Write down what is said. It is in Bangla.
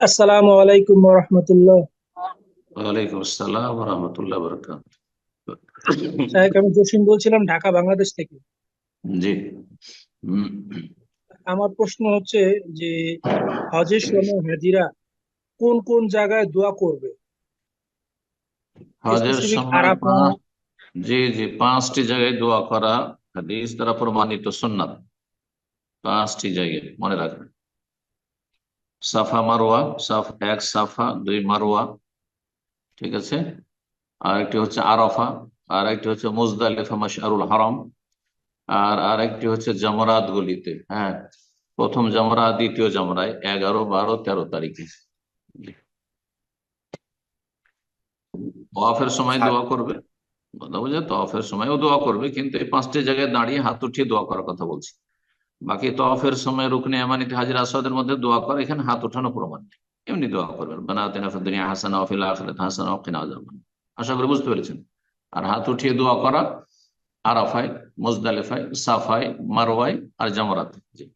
আসসালামু আলাইকুম রহমতুল্লাহ ওয়ালাইকুম আসসালাম রহমতুল্লাহ বরকাত সাহেব আমি জসিম বলছিলাম ঢাকা বাংলাদেশ থেকে। জি। আমার প্রশ্ন হচ্ছে যে হজের সময় হাজিরা কোন কোন জায়গায় দোয়া করবে? হজের সময় জি জি পাঁচটি জায়গায় দোয়া করা হাদিস দ্বারা প্রমাণিত সুন্নাত। পাঁচটি জায়গায় মনে রাখবেন। সাফা মারোয়া সাফ এক, সাফা দুই মারোয়া ঠিক আছে? আর একটি হচ্ছে আরাফা আর একটি হচ্ছে মুজদালিফা মাশআরুল হারাম, আর আর একটি হচ্ছে জামরাত গুলিতে হ্যাঁ? প্রথম জামরা, দ্বিতীয় জামরায় এগারো, বারো, তেরো তারিখে। তওয়াফের সময় দোয়া করবে। কথা বুঝে তওয়াফের সময়ও দোয়া করবে, কিন্তু এই পাঁচটি জায়গায় দাঁড়িয়ে হাত উঠিয়ে দোয়া করার কথা বলছি। বাকি তফের সময় রুকনে এমানিতে হাজির আসাদের মধ্যে দোয়া করা, এখানে হাত উঠানো প্রমাণ নেই। এমনি দোয়া করবেন। বানাতেনা না দুনিয়া হাসানা ওয়া ফিল আখিরাতি হাসানা ওয়া কিনা আশা করি বুঝতে পেরেছেন। আর হাত উঠিয়ে দোয়া করা আরাফায়, মুজদালিফায় সাফাই মারওয়ায় আর জামরাতে। জি।